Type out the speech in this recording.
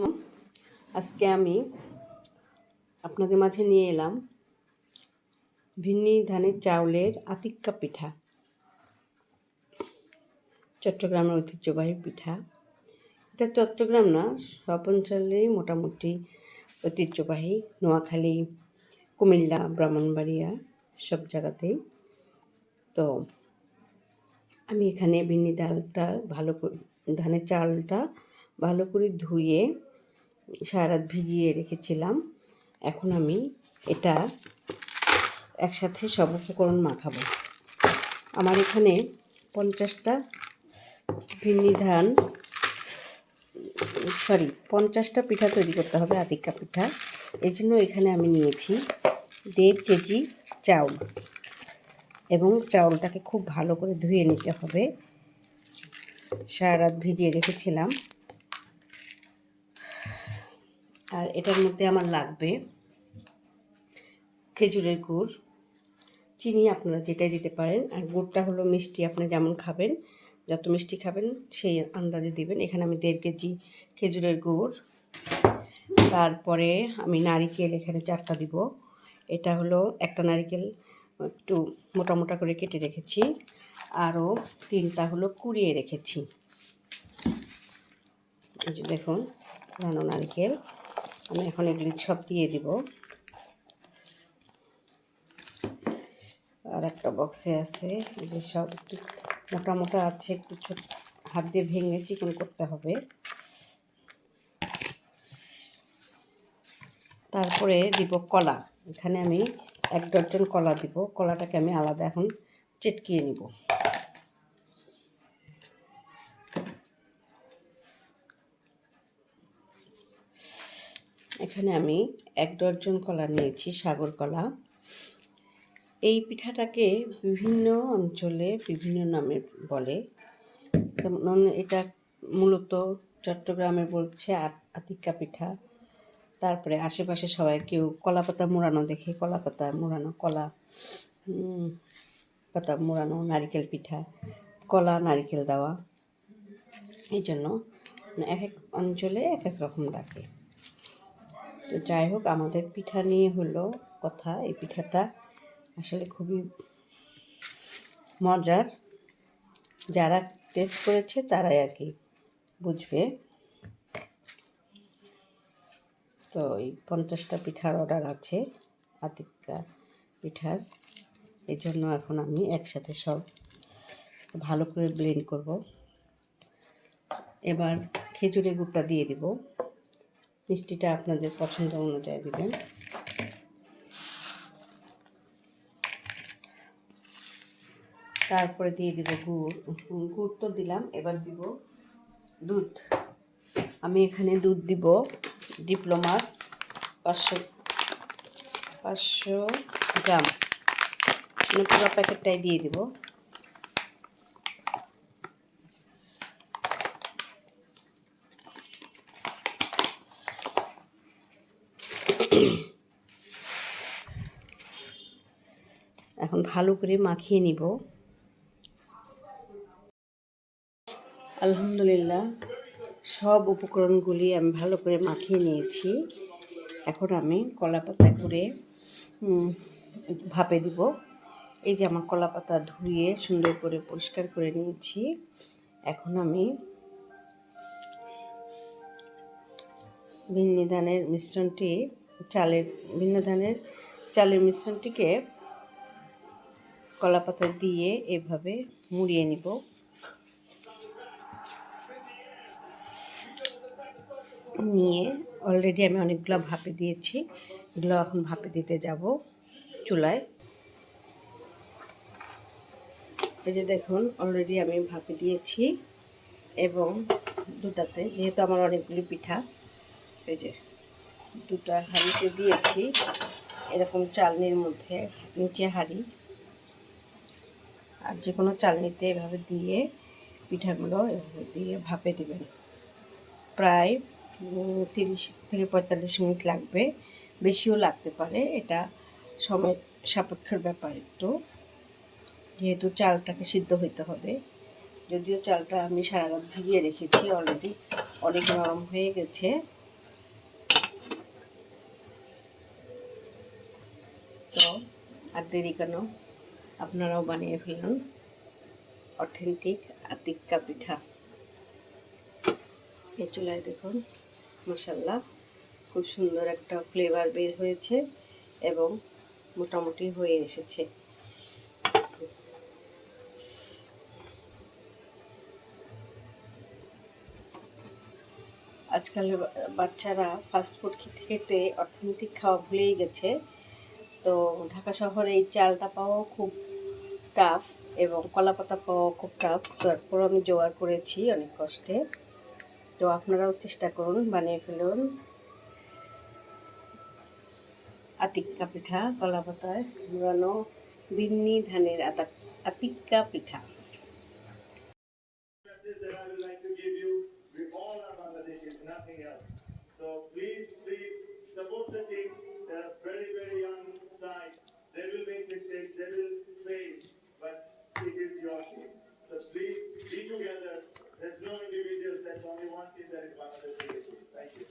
আলাইকুম আজকে আমি আপনাদের মাঝে নিয়ে এলাম ভিন্নি ধানের চাউলের আতিক্কা পিঠা। চট্টগ্রামের ঐতিহ্যবাহী পিঠা। এটা চট্টগ্রাম না সব অঞ্চলেই মোটামুটি ঐতিহ্যবাহী। নোয়াখালী, কুমিল্লা, ব্রাহ্মণবাড়িয়া সব জায়গাতেই। তো আমি এখানে ভিন্নি ডালটা ভালো করে, ধানের চালটা ভালো করে ধুয়ে সারা রাত ভিজিয়ে রেখেছিলাম। এখন আমি এটা একসাথে সব উপকরণ মাখাবো। আমার এখানে পঞ্চাশটা ভিন্নি ধান সরি, পঞ্চাশটা পিঠা তৈরি করতে হবে আদিক্কা পিঠা। এই জন্য এখানে আমি নিয়েছি দেড় কেজি চাউল এবং চাউলটাকে খুব ভালো করে ধুয়ে নিতে হবে। সারা রাত ভিজিয়ে রেখেছিলাম। আর এটার মধ্যে আমার লাগবে খেজুরের গুড়, চিনি আপনারা যেটাই দিতে পারেন। আর গুড়টা হলো মিষ্টি, আপনি যেমন খাবেন, যত মিষ্টি খাবেন সেই আন্দাজে দিবেন। এখানে আমি দেড় কেজি খেজুরের গুড়, তারপরে আমি নারিকেল এখানে চারটা দিব। এটা হলো একটা নারিকেল একটু মোটা মোটা করে কেটে রেখেছি। আরও তিনটা হলো কুড়িয়ে রেখেছি। দেখুন, পুরানো নারিকেল। আমি এখন এগুলি সব দিয়ে দিব। আর একটা বক্সে আছে এগুলি সব একটু মোটা মোটা আছে, একটু ছোট, হাত দিয়ে ভেঙে চিকন করতে হবে। তারপরে দিব কলা, এখানে আমি এক ডজন কলা দিব, কলাটাকে আমি আলাদা এখন চেটকিয়ে নিব। এখানে আমি এক ডজন কলা নিয়েছি, সাগর কলা। এই পিঠাটাকে বিভিন্ন অঞ্চলে বিভিন্ন নামে বলে। যেমন এটা মূলত চট্টগ্রামে বলছে আতিক্কা পিঠা। তারপরে আশেপাশে সবাই কেউ কলা পাতা মোড়ানো দেখে, কলা পাতা মোড়ানো, কলা পাতা মোড়ানো, নারিকেল পিঠা, কলা, নারিকেল দেওয়া। এই জন্য এক এক অঞ্চলে এক এক রকম ডাকে তো যাই হোক, আমাদের পিঠা নিয়ে হলো কথা। এই পিঠাটা আসলে খুবই মজার। যারা টেস্ট করেছে তারাই আর কি বুঝবে। তো এই পঞ্চাশটা পিঠার অর্ডার আছে, আতিক্কা পিঠার। এই জন্য এখন আমি একসাথে সব ভালো করে ব্লেন্ড করব। এবার খেজুরের গুড়টা দিয়ে দিব। মিষ্টিটা আপনাদের পছন্দ অনুযায়ী দেবেন। তারপরে দিয়ে দিব গুড়। গুড় তো দিলাম, এবার দিব দুধ। আমি এখানে দুধ দিব, ডিপ্লোমার পাঁচশো পাঁচশো গ্রাম। মানে পুরো প্যাকেটটাই দিয়ে দিব। এখন ভালো করে মাখিয়ে নিব। আলহামদুলিল্লাহ, সব উপকরণগুলি আমি ভালো করে মাখিয়ে নিয়েছি। এখন আমি কলা পাতা করে ভাপে দিব। এই যে আমার কলা পাতা ধুয়ে সুন্দর করে পরিষ্কার করে নিয়েছি। এখন আমি ভিন্নি ধানের মিশ্রণটি চালের, ভিন্ন ধানের চালের মিশ্রণটিকে কলা পাতা দিয়ে এভাবে মুড়িয়ে নিব। নিয়ে অলরেডি আমি অনেকগুলো ভাপে দিয়েছি। এগুলো এখন ভাপে দিতে যাব চুলায়। এই যে দেখুন অলরেডি আমি ভাপে দিয়েছি এবং দুটাতে, যেহেতু আমার অনেকগুলি পিঠা, এই যে দুটা হাঁড়িতে দিয়েছি, এরকম চালনির মধ্যে, নিচে হাঁড়ি। আর যে কোনো চালনিতে এভাবে দিয়ে পিঠাগুলো এভাবে দিয়ে ভাপে দেবেন। প্রায় তিরিশ থেকে পঁয়তাল্লিশ মিনিট লাগবে। বেশিও লাগতে পারে, এটা সময় সাপেক্ষের ব্যাপার একটু। যেহেতু চালটাকে সিদ্ধ হইতে হবে, যদিও চালটা আমি সারা রাত ভিজিয়ে রেখেছি, অলরেডি অনেক নরম হয়ে গেছে। আর দেরি কেন? আপনারাও বানিয়ে ফেলুন। অথেন্টিক আতিক্কা পিঠা। এ চুলায় দেখুন মশাল্লা খুব সুন্দর একটা ফ্লেভার বের হয়েছে এবং মোটামুটি হয়ে এসেছে। আজকাল বাচ্চারা ফাস্টফুড খেতে খেতে অর্থনৈতিক খাওয়া ভুলেই গেছে। তো ঢাকা শহরে এই চালটা পাওয়াও খুব টাফ এবং কলা পাতা পাওয়াও খুব টাফ তারপর আমি জোয়ার করেছি অনেক কষ্টে। তো আপনারাও চেষ্টা করুন, বানিয়ে ফেলুন। আতিক্কা পিঠা কলা পাতায় পুরানো বিন্নি ধানের আতিক্কা পিঠা। They will make mistakes, they will fail, but it is your team. So please be together. There's no individuals, there's only one team that is Bangladesh cricket team. Thank you.